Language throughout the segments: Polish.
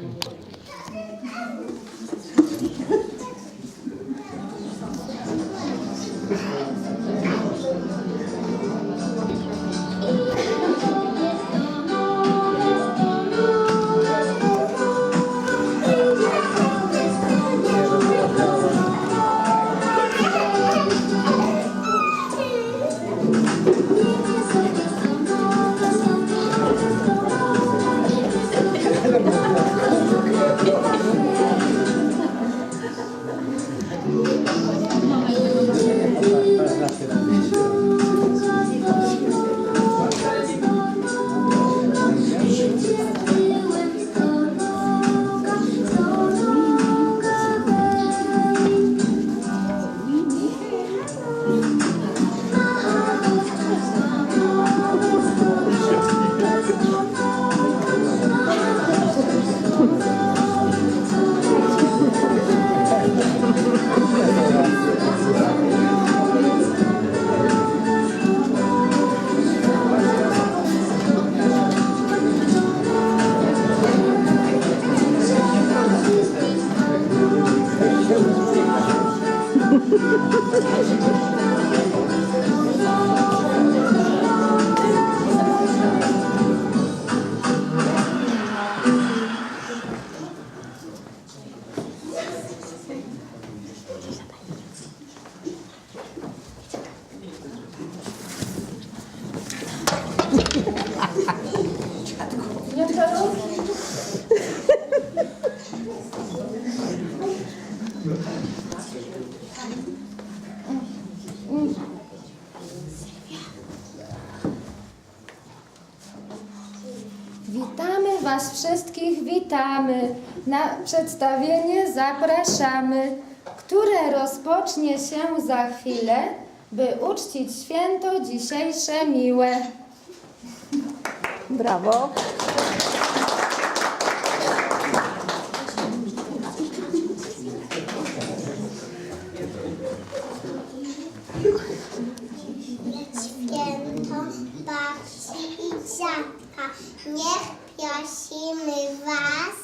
Thank you. Witamy Was wszystkich, witamy. Na przedstawienie zapraszamy, które rozpocznie się za chwilę, by uczcić święto dzisiejsze miłe. Brawo. święto babci i dziadka. Niech prosimy Was,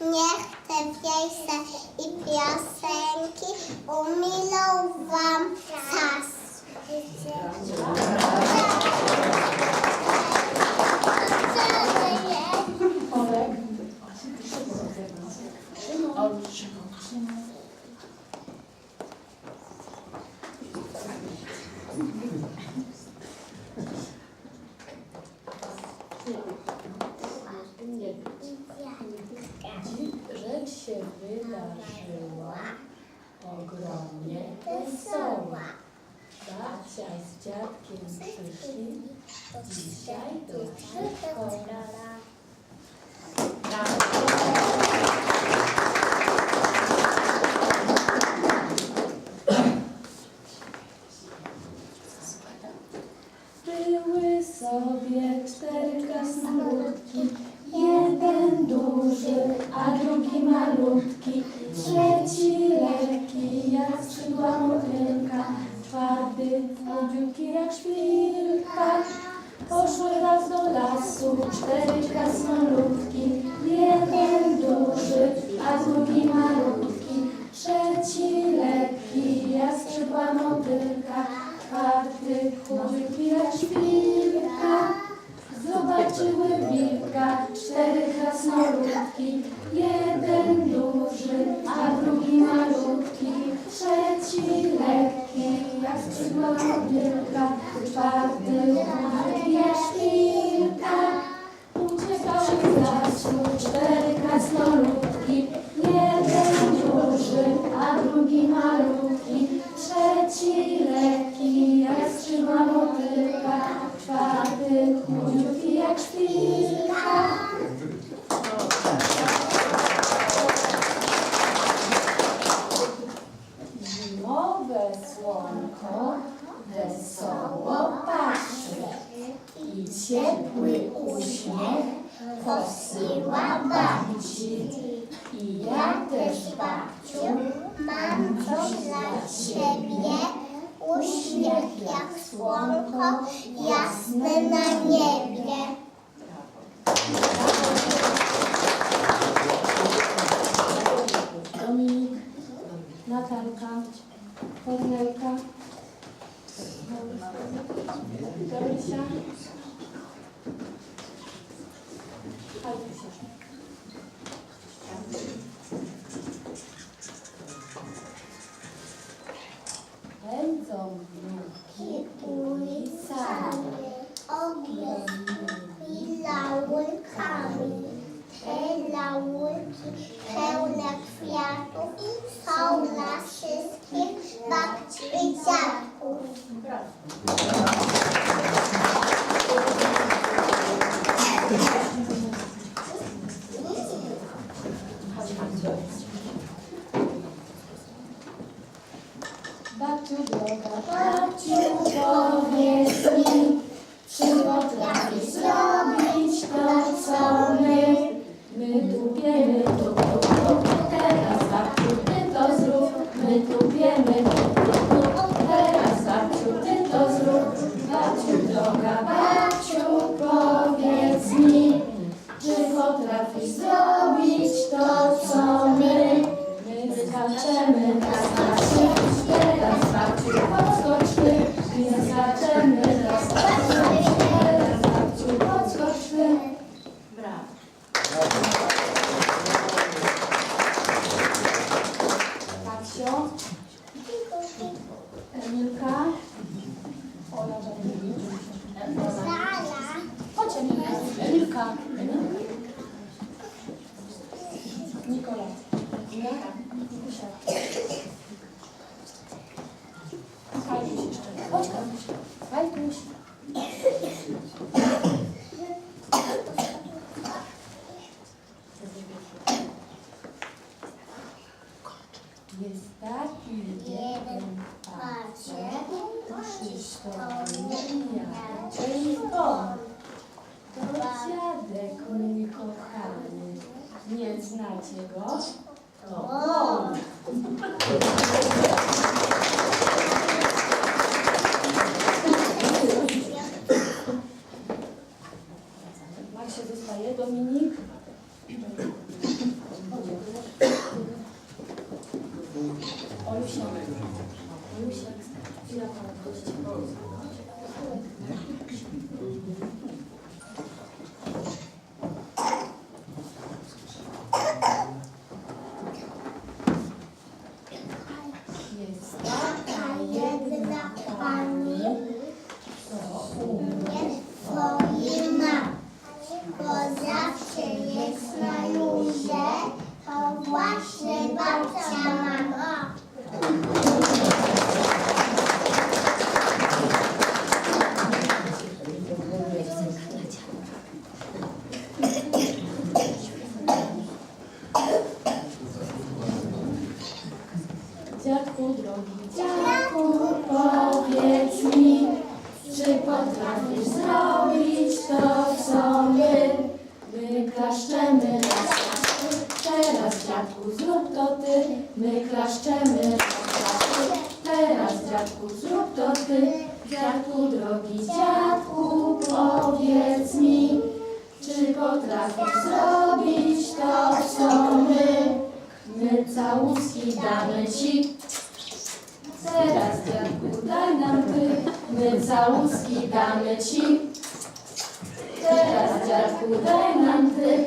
niech te wiersze i piosenki umilą Wam czas. Rzecz się wydarzyła ogromnie wesoła. Babcia z dziadkiem przyszli dzisiaj do przedszkola. Były sobie cztery krasnoludki, jeden duży, a drugi malutki, trzeci lekki jak skrzydła motylka, czwarty chudziutki jak szpilka. Poszły raz do lasu cztery krasnoludki, jeden duży, a drugi malutki, trzeci lekki jak skrzydła motylka, czwarty chudziutki jak szpilka. Zobaczyły wilka cztery krasnoludki, jeden duży, a drugi malutki, trzeci lekki, skrzydła czwarty jak szpilka. Uciekały lasu cztery krasnoludki, jeden duży, a drugi malutki, trzeci ciepły uśmiech posyła babci. I ja też, babciu, mam coś dla ciebie. Uśmiech jak słonko jasne na niebie. Dominik, Natalka, Kornelka, Dominika. plaszczemy e, Teraz dziadku zrób to ty. Dziadku drogi dziadku powiedz mi Czy potrafisz zrobić to co my? My całuski damy ci. Teraz dziadku daj nam ty. My całuski damy ci. Teraz dziadku daj nam ty.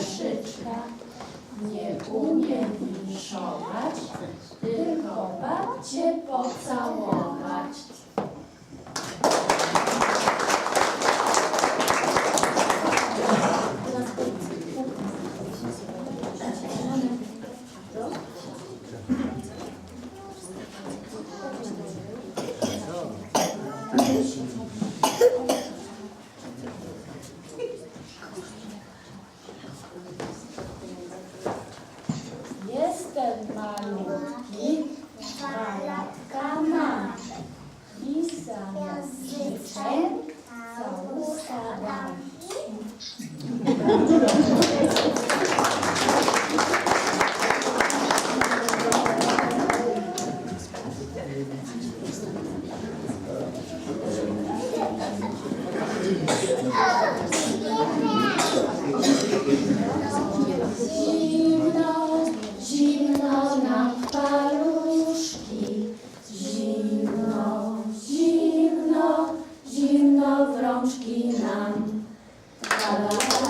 koszyczka. Nie umie winszować, tylko babcie pocałować. Saranam.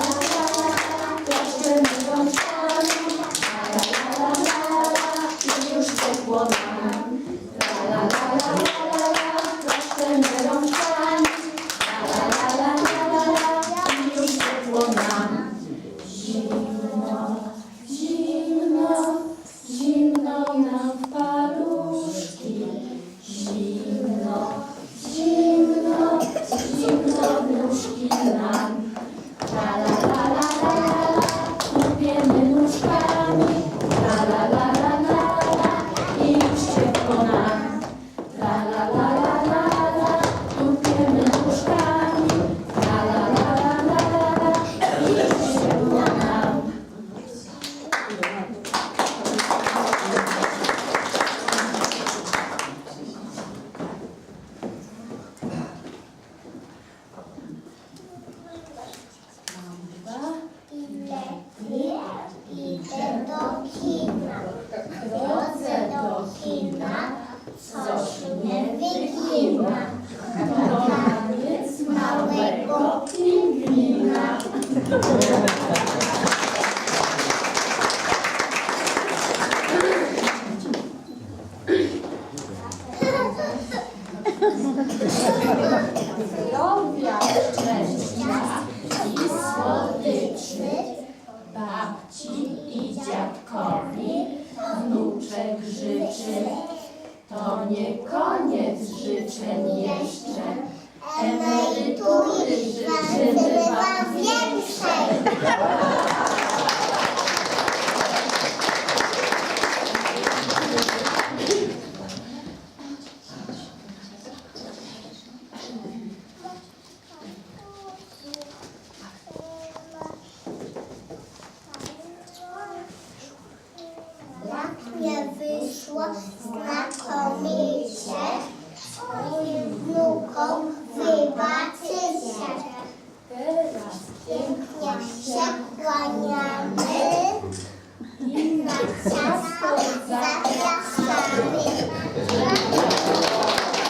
życzy. To nie koniec życzeń jeszcze, emerytury życzymy Wam większej. О,